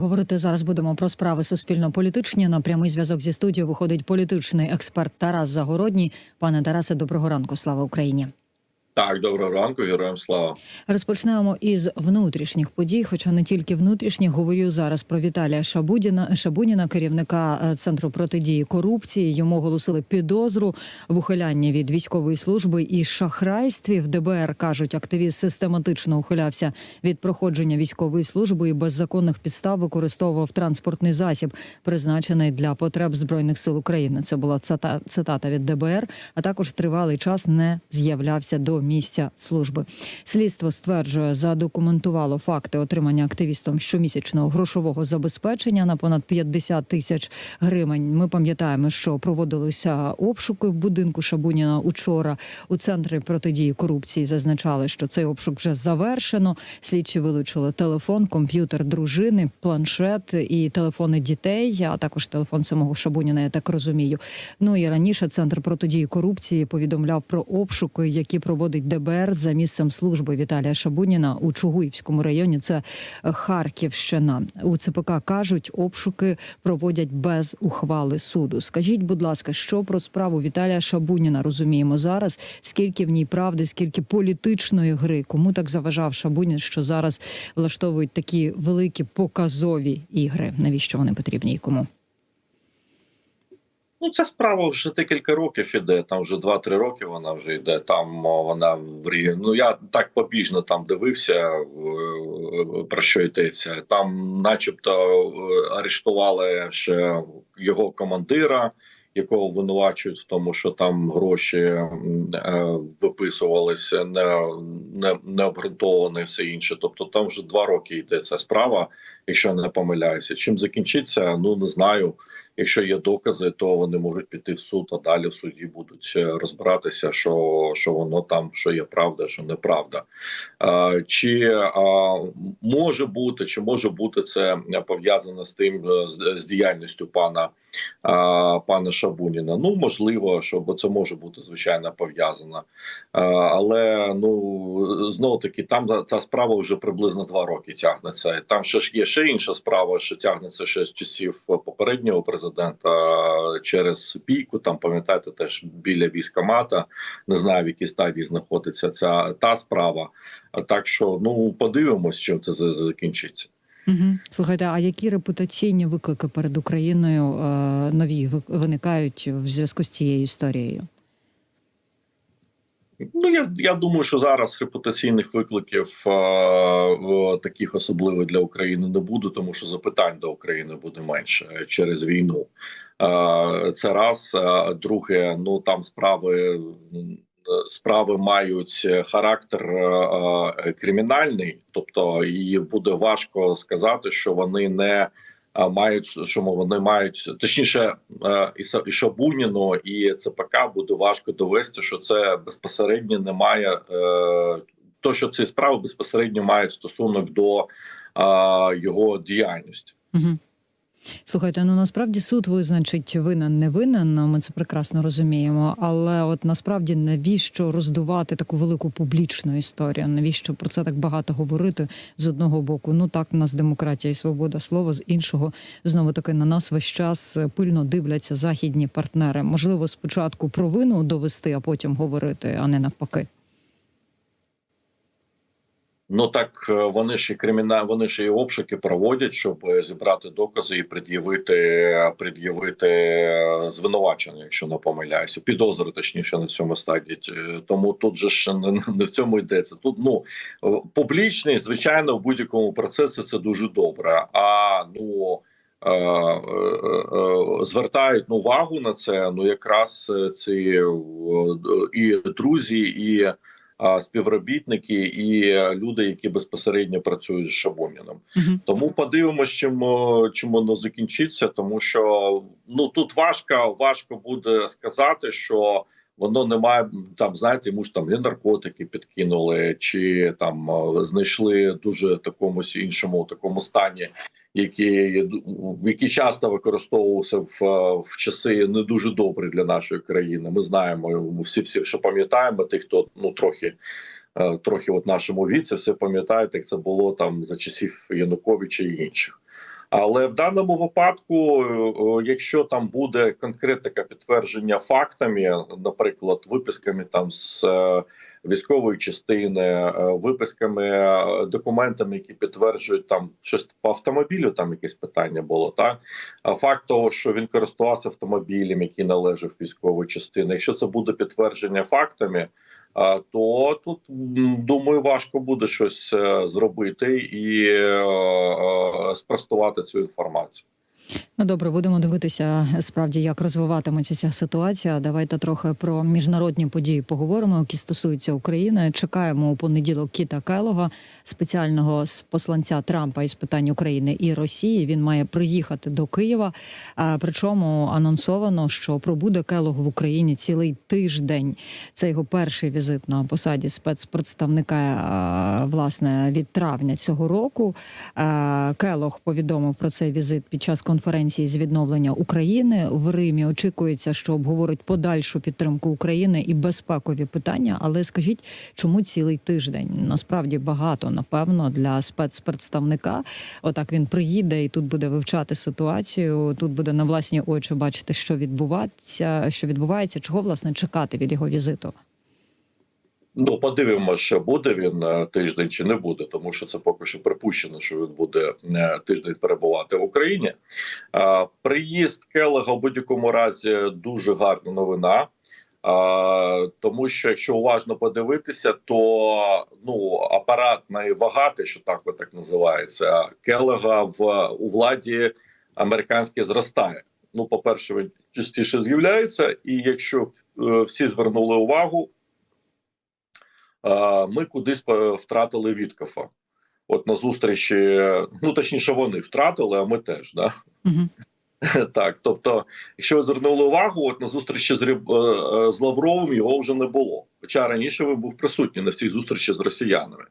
Говорити зараз будемо про справи суспільно-політичні. На прямий зв'язок зі студією виходить політичний експерт Тарас Загородній. Пане Тарасе, доброго ранку. Слава Україні. Так, доброго ранку, героям слава. Розпочнемо із внутрішніх подій, хоча не тільки внутрішніх. Говорю зараз про Віталія Шабудіна Шабуніна, керівника е, центру протидії корупції. Йому оголосили підозру в ухилянні від військової служби і шахрайстві. В ДБР кажуть, активіст систематично ухилявся від проходження військової служби і без законних підстав використовував транспортний засіб, призначений для потреб збройних сил України. Це була цитата, від ДБР. А також тривалий час не з'являвся до місця служби. Слідство стверджує, задокументувало факти отримання активістом щомісячного грошового забезпечення на понад 50 тисяч гривень. Ми пам'ятаємо, що проводилися обшуки в будинку Шабуніна учора у центрі протидії корупції. Зазначали, що цей обшук вже завершено. Слідчі вилучили телефон, комп'ютер дружини, планшет і телефони дітей, а також телефон самого Шабуніна. Я так розумію. Ну і раніше центр протидії корупції повідомляв про обшуки, які проводить ДБР за місцем служби Віталія Шабуніна у Чугуївському районі. Це Харківщина. У ЦПК кажуть, обшуки проводять без ухвали суду. Скажіть, будь ласка, що про справу Віталія Шабуніна розуміємо зараз? Скільки в ній правди, скільки політичної гри? Кому так заважав Шабунін, що зараз влаштовують такі великі показові ігри? Навіщо вони потрібні і кому? Ну, ця справа вже декілька років іде. Там вже 2-3 роки вона вже йде. Там вона в Ну я так побіжно там дивився, е, про що йдеться. Там, начебто, е, арештували ще його командира, якого винувачують в тому, що там гроші е, виписувалися не, не, не обґрунтовано все інше. Тобто там вже два роки йде ця справа, якщо не помиляюся. Чим закінчиться, ну не знаю. Якщо є докази, то вони можуть піти в суд, а далі в суді будуть е, розбиратися, що, що воно там, що є правда, що неправда. Чи може бути, чи може бути це пов'язано з тим е, з, діяльністю пана пана Шабуніна? Ну можливо, що бо це може бути звичайно пов'язано, але ну знову таки там ця справа вже приблизно два роки тягнеться. Там ще ж є ще інша справа, що тягнеться ще з часів попереднього президента через пійку. Там пам'ятаєте, теж біля військомата. Не знаю, в якій стадії знаходиться ця та справа. Так що ну подивимось, чим це закінчиться. Угу. Слухайте, а які репутаційні виклики перед Україною е, нові виникають в зв'язку з цією історією? Ну я я думаю, що зараз репутаційних викликів е, в- таких особливих для України не буде, тому що запитань до України буде менше через війну. Е, це раз. Е, друге, ну там справи. Справи мають характер е, кримінальний, тобто і буде важко сказати, що вони не мають що вони мають точніше, і Шабуніну, і ЦПК буде важко довести, що це безпосередньо немає е, то, що ці справи безпосередньо мають стосунок до його діяльності. Угу. Слухайте, ну насправді суд визначить винен не винен. Ми це прекрасно розуміємо. Але от насправді навіщо роздувати таку велику публічну історію? Навіщо про це так багато говорити з одного боку? Ну так, в нас демократія і свобода слова, з іншого знову таки на нас весь час пильно дивляться західні партнери. Можливо, спочатку провину довести, а потім говорити, а не навпаки. Ну так е, вони ж і криміна, вони ж і обшуки проводять, щоб е, зібрати докази і пред'явити пред'явити е, звинувачення, якщо не помиляюся, підозру точніше на цьому стадії. Тому тут же ж не, не в цьому йдеться. Тут ну публічний, звичайно, в будь-якому процесі це дуже добре. А ну. е, е, Звертають ну, увагу на це. Ну якраз ці і друзі, і співробітники і люди, які безпосередньо працюють з Шабуніном. Угу. Тому подивимось, чим чим воно закінчиться, тому що ну тут важко важко буде сказати, що воно не має там, знаєте, йому ж там і наркотики підкинули, чи там знайшли дуже такомусь іншому такому стані, який які часто використовувався в, е, в часи не дуже добрі для нашої країни. Ми знаємо всі, всі що пам'ятаємо, тих, хто ну трохи. е, Трохи от нашому віці все пам'ятаєте, як це було там за часів Януковича і інших. Але в даному випадку, е, якщо там буде конкретика підтвердження фактами, наприклад, виписками там з е, військової частини, е, виписками, е, документами, які підтверджують там щось по автомобілю, там якесь питання було так. Факт того, що він користувався автомобілем, який належав військовій частині, якщо це буде підтвердження фактами. То тут думаю, важко буде щось е, зробити і е, е, спростувати цю інформацію. Ну добре, будемо дивитися справді, як розвиватиметься ця ситуація. Давайте трохи про міжнародні події поговоримо, які стосуються України. Чекаємо у понеділок Кіта Келога, спеціального посланця Трампа із питань України і Росії. Він має приїхати до Києва. Причому анонсовано, що пробуде Келог в Україні цілий тиждень. Це його перший візит на посаді спецпредставника власне від травня цього року. Келох повідомив про цей візит під час конференції з відновлення України в Римі. Очікується, що обговорять подальшу підтримку України і безпекові питання. Але скажіть, чому цілий тиждень? Насправді багато, напевно, для спецпредставника. Отак він приїде і тут буде вивчати ситуацію. Тут буде на власні очі бачити, що відбувається, що відбувається, чого власне чекати від його візиту. Ну, подивимося, що буде він е, тиждень чи не буде, тому що це поки що припущено, що він буде е, тиждень перебувати в Україні. Приїзд Келега в будь-якому разі дуже гарна новина. Тому що якщо уважно подивитися, то ну апаратної вагати, що так от так називається, Келега в у владі американській зростає. Ну, по перше, він частіше з'являється, і якщо е, всі звернули увагу, ми кудись втратили Віткафа. От на зустрічі, ну точніше, вони втратили, а ми теж. Да? Угу. Так, тобто, якщо ви звернули увагу, от на зустрічі з, Ріб- е, е, з Лавровим його вже не було. Хоча раніше він був присутній на всіх зустрічах з росіянами.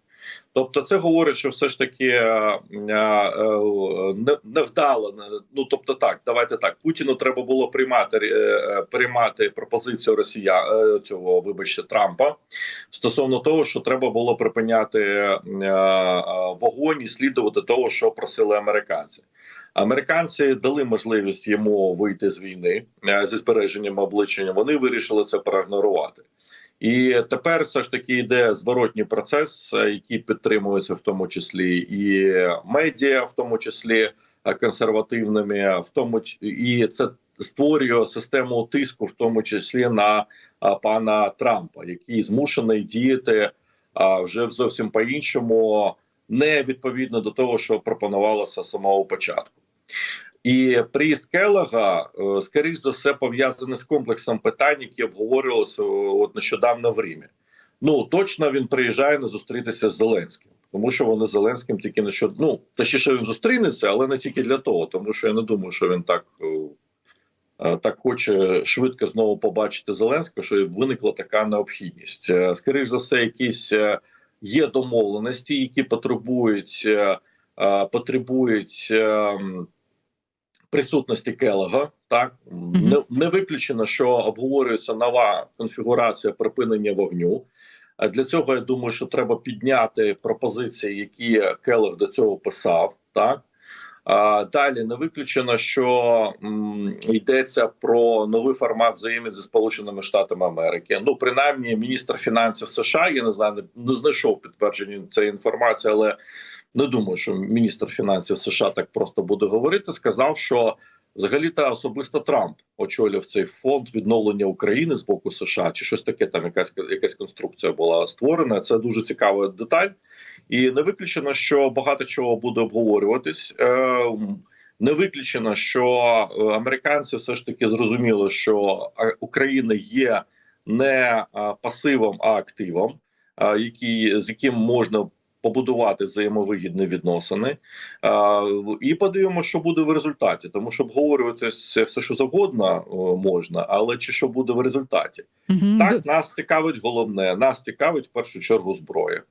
Тобто, це говорить, що все ж таки е, е, е, не- невдало. Ну тобто, так, давайте так. Путіну треба було приймати приймати пропозицію Росія цього, вибачте, Трампа стосовно того, що треба було припиняти вогонь і слідувати того, що просили американці. Американці дали можливість йому вийти з війни зі збереженням обличчя. Вони вирішили це проігнорувати. І тепер все ж таки йде зворотній процес, е, який підтримується в тому числі і медіа, в тому числі е, консервативними, в тому і це створює систему тиску, в тому числі на пана Трампа, який змушений діяти вже зовсім по-іншому, не відповідно до того, що пропонувалося з самого початку. І приїзд Келега, е, скоріш за все, пов'язаний з комплексом питань, які обговорювалися е, от нещодавно в Римі. Ну точно він приїжджає не зустрітися з Зеленським, тому що вони з Зеленським тільки не що ну точніше він зустрінеться, але не тільки для того, тому що я не думаю, що він так. е, Так хоче швидко знову побачити Зеленського, що виникла така необхідність. Скоріш за все, якісь є домовленості, які потребують потребують е, м, присутності Келега. Так не, не виключено, що обговорюється нова конфігурація припинення вогню. Для цього я думаю, що треба підняти пропозиції, які Келег до цього писав. Так далі не виключено, що м, йдеться про новий формат взаємин зі Сполученими Штатами Америки. Ну, принаймні, міністр фінансів США, я не знаю, не, не знайшов підтвердження цієї інформації, але не думаю, що міністр фінансів США так просто буде говорити. Сказав, що взагалі та особисто Трамп очолював цей фонд відновлення України з боку США, чи щось таке там, якась якась конструкція була створена. Це дуже цікава деталь, і не виключено, що багато чого буде обговорюватись. Е, не виключено, що е, американці все ж таки зрозуміли, що е, Україна є не пасивом, а активом, який, з яким можна побудувати взаємовигідні відносини. І подивимося, що буде в результаті, тому що обговорюватися все, що завгодно можна, але чи що буде в результаті? Угу. Так, нас цікавить головне, нас цікавить в першу чергу зброя.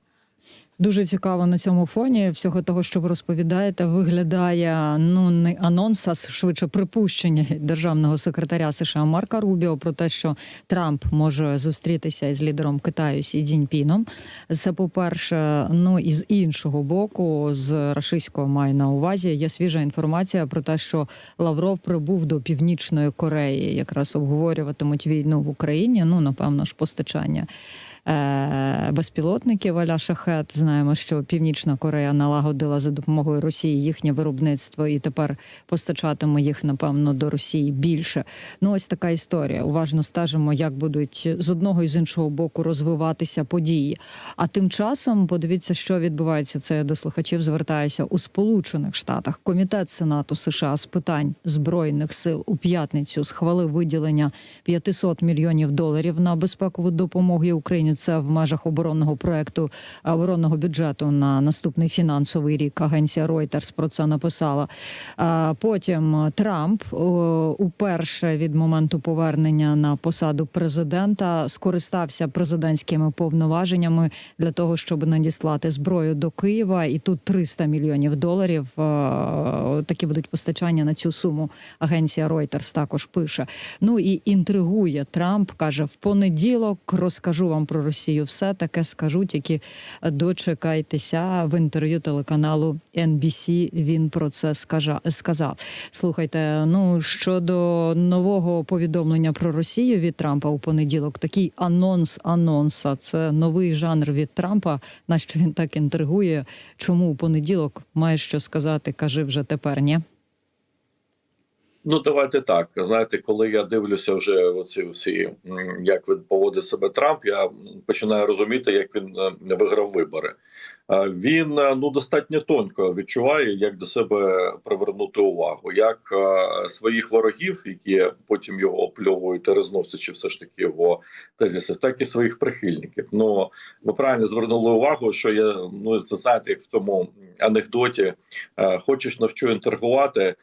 Дуже цікаво на цьому фоні всього того, що ви розповідаєте, виглядає ну не анонс, а швидше припущення державного секретаря США Марка Рубіо про те, що Трамп може зустрітися із лідером Китаю Сі Цзіньпіном. Це по перше. Ну і з іншого боку, з рашистського маю на увазі є свіжа інформація про те, що Лавров прибув до Північної Кореї, якраз обговорюватимуть війну в Україні. Ну напевно ж постачання. Е, Безпілотників аля шахет. Знаємо, що Північна Корея налагодила за допомогою Росії їхнє виробництво і тепер постачатиме їх, напевно, до Росії більше. Ну, ось така історія. Уважно стежимо, як будуть з одного і з іншого боку розвиватися події. А тим часом подивіться, що відбувається. Це я до слухачів звертаюся у Сполучених Штатах. Комітет Сенату США з питань збройних сил у п'ятницю схвалив виділення 500 мільйонів доларів на безпекову допомогу Україні. Це в межах оборонного проекту оборонного бюджету на наступний фінансовий рік. Агенція Reuters про це написала. Потім Трамп уперше від моменту повернення на посаду президента скористався президентськими повноваженнями для того, щоб надіслати зброю до Києва. І тут 300 мільйонів доларів. е, Такі будуть постачання на цю суму. Агенція Reuters також пише. Ну і інтригує Трамп. каже: в понеділок розкажу вам про Росію. Все таке скажу, тільки дочекайтеся в інтерв'ю телеканалу NBC Він про це сказав. Слухайте, ну щодо нового повідомлення про Росію від Трампа у понеділок, такий анонс анонса. Це новий жанр від Трампа. На що він так інтригує? Чому у понеділок має що сказати? Кажи вже тепер, ні? Ну, давайте так. Знаєте, коли я дивлюся вже оці всі, як він поводить себе Трамп, я починаю розуміти, як він е, виграв вибори. Він е, ну достатньо тонко відчуває, як до себе привернути увагу, як е, своїх ворогів, які потім його опльовують і розносячи все ж таки його тезиси, так і своїх прихильників. Ну ви правильно звернули увагу, що я ну знаєте, як в тому анекдоті хочеш навчу інтергувати.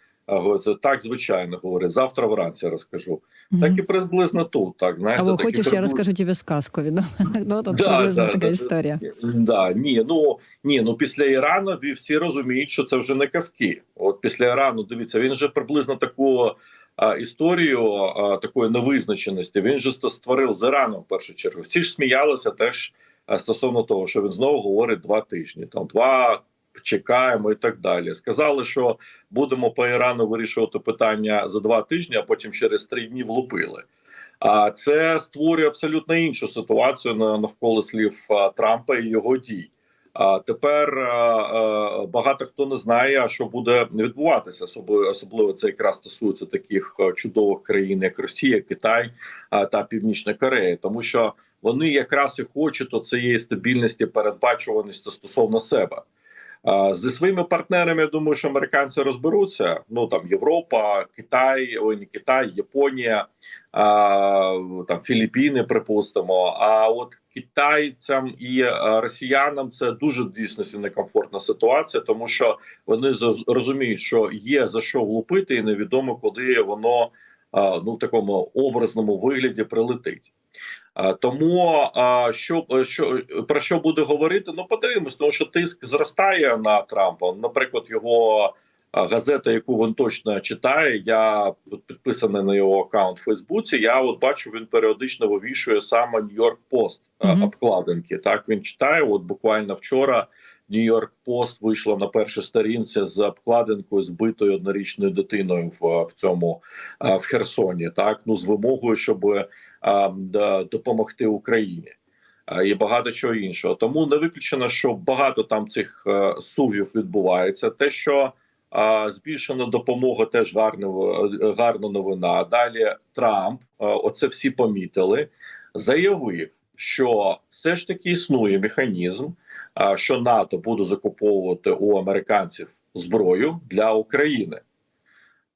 Так, звичайно, говорить. Завтра вранці розкажу. Так і приблизно тут. Так знаєте, Або хочеш, я розкажу тобі сказку від анекдота. Да, приблизно да, така да, історія. Да, ні, ну ні, ну після Ірану всі розуміють, що це вже не казки. От після Ірану, дивіться, він же приблизно таку а, історію а, такої невизначеності. Він же ст- створив з Іраном в першу чергу. Всі ж сміялися теж стосовно того, що він знову говорить два тижні, там два. Чекаємо і так далі. Сказали, що будемо по Ірану вирішувати питання за два тижні, а потім через три дні влупили. А це створює абсолютно іншу ситуацію на- навколо слів Трампа і його дій. А тепер багато хто не знає, що буде відбуватися. Особливо, це якраз стосується таких чудових країн, як Росія, Китай та Північна Корея, тому що вони якраз і хочуть оцієї стабільності, передбачуваності стосовно себе. Зі своїми партнерами я думаю, що американці розберуться. Ну там Європа, Китай, ой, не Китай, Японія, там Філіппіни, припустимо. А от китайцям і росіянам це дуже дійсно некомфортна ситуація, тому що вони розуміють, що є за що влупити, і невідомо, куди воно ну в такому образному вигляді прилетить. А, Тому що, що про що буде говорити? Ну подивимось, тому що тиск зростає на Трампа. Наприклад, його газета, яку він точно читає. Я підписаний на його аккаунт в Фейсбуці. Я от бачу, він періодично вивішує саме Нью-Йорк Пост обкладинки. Так він читає. От буквально вчора Нью-Йорк Пост вийшла на першій сторінці з обкладинкою збитою однорічною дитиною в, в цьому в Херсоні. Так ну з вимогою, щоб а, допомогти Україні. І багато чого іншого. Тому не виключено, що багато там цих сувів відбувається. Те, що збільшена допомога, теж гарна, гарна новина. Далі Трамп, оце всі помітили, заявив, що все ж таки існує механізм, що НАТО буде закуповувати у американців зброю для України.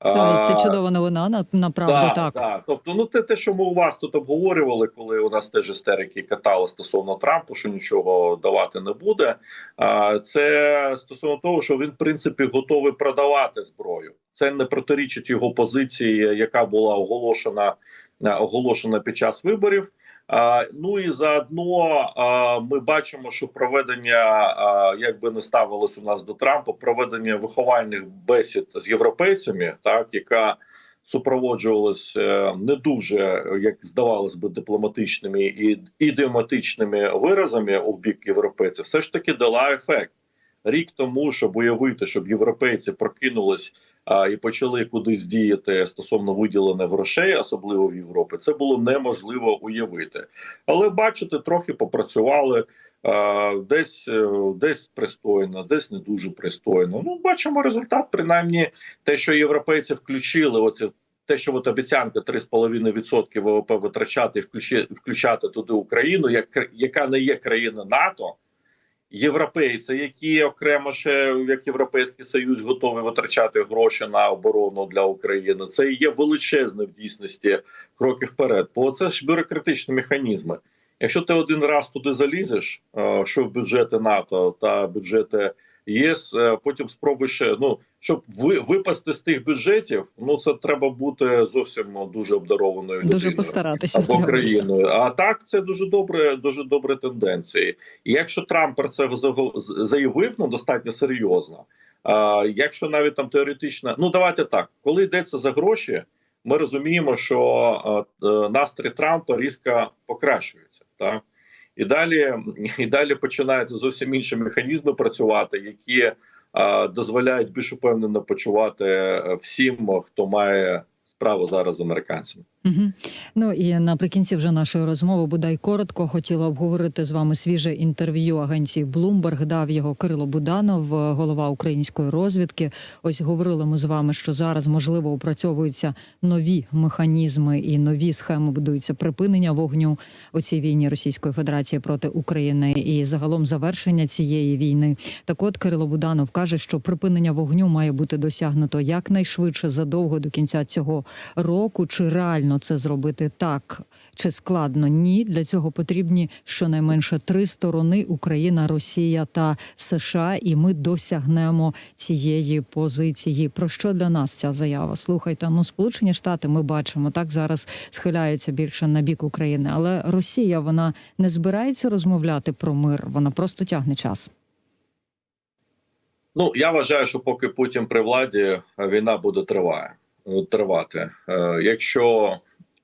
Так, це чудова новина. на- Направду Да, так. да. Тобто, ну те, те, що ми у вас тут обговорювали, коли у нас теж істерики катали стосовно Трампу, що нічого давати не буде. А це стосовно того, що він в принципі готовий продавати зброю. Це не протирічить його позиції, яка була оголошена, оголошена під час виборів. Ну і заодно ми бачимо, що проведення, як би не ставилось у нас до Трампа, проведення виховальних бесід з європейцями, так яка супроводжувалась е, не дуже, як здавалось би, дипломатичними і ідіоматичними виразами у бік європейців, все ж таки дала ефект. Рік тому, щоб уявити, щоб європейці прокинулись а, і почали кудись діяти стосовно виділених грошей, особливо в Європі, це було неможливо уявити. Але бачите, трохи попрацювали а, десь, е, десь пристойно, десь не дуже пристойно. Ну, бачимо результат. Принаймні, те, що європейці включили, оце те, що от обіцянка 3,5% ВВП витрачати і включати туди Україну, як яка не є країна НАТО. Європейці, які окремо ще як Європейський Союз готові витрачати гроші на оборону для України, це є величезне в дійсності кроки вперед. Бо це ж бюрократичні механізми. Якщо ти один раз туди залізеш, е, що в бюджети НАТО та бюджети ЄС, е, потім спробуєш ще, ну щоб ви випасти з тих бюджетів, ну це треба бути зовсім дуже обдарованою Дуже людиною постаратися. або країною. А так це дуже добре, дуже добре тенденції. І якщо Трамп про це заявив, ну достатньо серйозно. А якщо навіть там теоретично, ну давайте так, коли йдеться за гроші, ми розуміємо, що е, настрій Трампа різко покращується. Так і далі, і далі починаються зовсім інші механізми працювати, які дозволяють більш упевнено почувати е, всім, хто має справу зараз з американцями. Угу. Ну і наприкінці вже нашої розмови бодай коротко хотіла обговорити з вами свіже інтерв'ю агенції Bloomberg. Дав його Кирило Буданов, голова української розвідки. Ось говорили ми з вами, що зараз можливо опрацьовуються нові механізми і нові схеми будуються припинення вогню у цій війні Російської Федерації проти України і загалом завершення цієї війни. Так, от Кирило Буданов каже, що припинення вогню має бути досягнуто якнайшвидше задовго до кінця цього року. Чи реально це зробити так чи складно? Ні, для цього потрібні щонайменше три сторони: Україна, Росія та США, і ми досягнемо цієї позиції. Про що для нас ця заява? Слухайте, ну Сполучені Штати ми бачимо так зараз схиляються більше на бік України, але Росія вона не збирається розмовляти про мир, вона просто тягне час. Ну я вважаю, що поки Путін при владі, війна буде триває тривати. Е, Якщо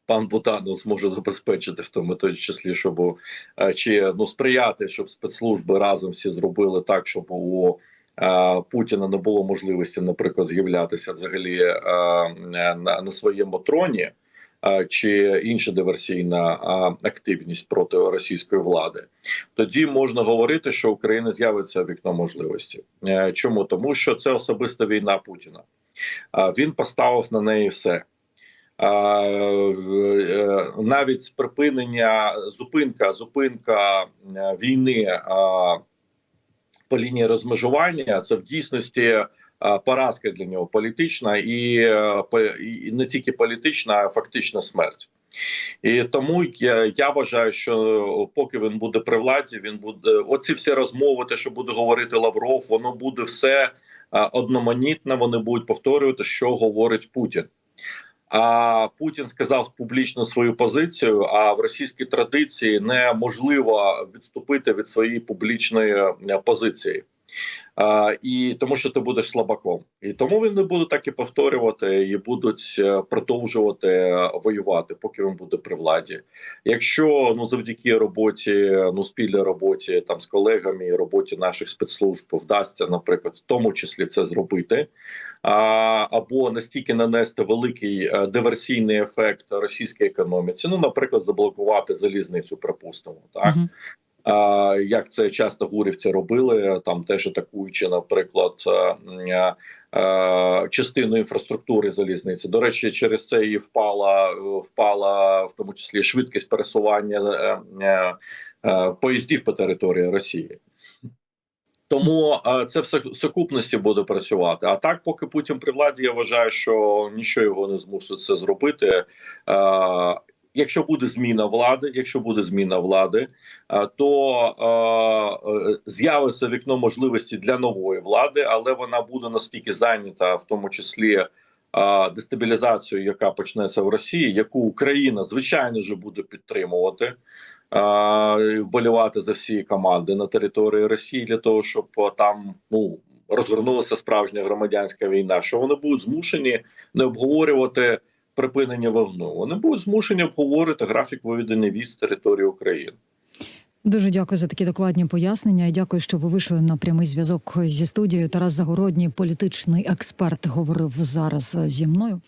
пан Бутанов зможе забезпечити в тому той числі, щоб е, чи ну сприяти, щоб спецслужби разом всі зробили так, щоб у е, Путіна не було можливості, наприклад, з'являтися взагалі на, на своєму троні. Чи інша диверсійна активність проти російської влади, тоді можна говорити, що Україна з'явиться вікно можливості. Чому тому, що це особиста війна Путіна? Він поставив на неї все. Е, Навіть припинення зупинка, зупинка е, війни по лінії розмежування це в дійсності поразка для нього політична і, е, не тільки політична, а фактична смерть. І тому я, я вважаю, що поки він буде при владі, він буде оці всі розмови, те, що буде говорити Лавров, воно буде все одноманітно. Вони будуть повторювати, що говорить Путін. А Путін сказав публічно свою позицію. А в російській традиції неможливо відступити від своєї публічної е, позиції. А, і тому, що ти будеш слабаком, і тому він не буде так і повторювати, і будуть е, продовжувати е, воювати, поки він буде при владі. Якщо ну завдяки роботі, ну спільній роботі там з колегами і роботі наших спецслужб вдасться, наприклад, в тому числі це зробити, або настільки нанести великий е, диверсійний ефект російській економіці, ну, наприклад, заблокувати залізницю, припустимо, так. Мгм. А, як це часто гурівці робили, там теж атакуючи, наприклад, е, е, е, частину інфраструктури залізниці. До речі, через це і впала, впала в тому числі швидкість пересування поїздів по території Росії. Тому це в сукупності буде працювати. А так, поки Путін при владі, я вважаю, що нічого його не змусить це зробити. Е, Якщо буде зміна влади, якщо буде зміна влади, е, то е, е, з'явиться вікно можливості для нової влади, але вона буде настільки зайнята, в тому числі а, дестабілізацію, яка почнеться в Росії, яку Україна звичайно ж буде підтримувати. Вболівати за всі команди на території Росії для того, щоб там ну розгорнулася справжня громадянська війна. Що вони будуть змушені не обговорювати припинення вогню. Вони будуть змушені обговорити графік виведення військ з території України. Дуже дякую за такі докладні пояснення. і Дякую, що ви вийшли на прямий зв'язок зі студією. Тарас Загородній, політичний експерт, говорив зараз зі мною.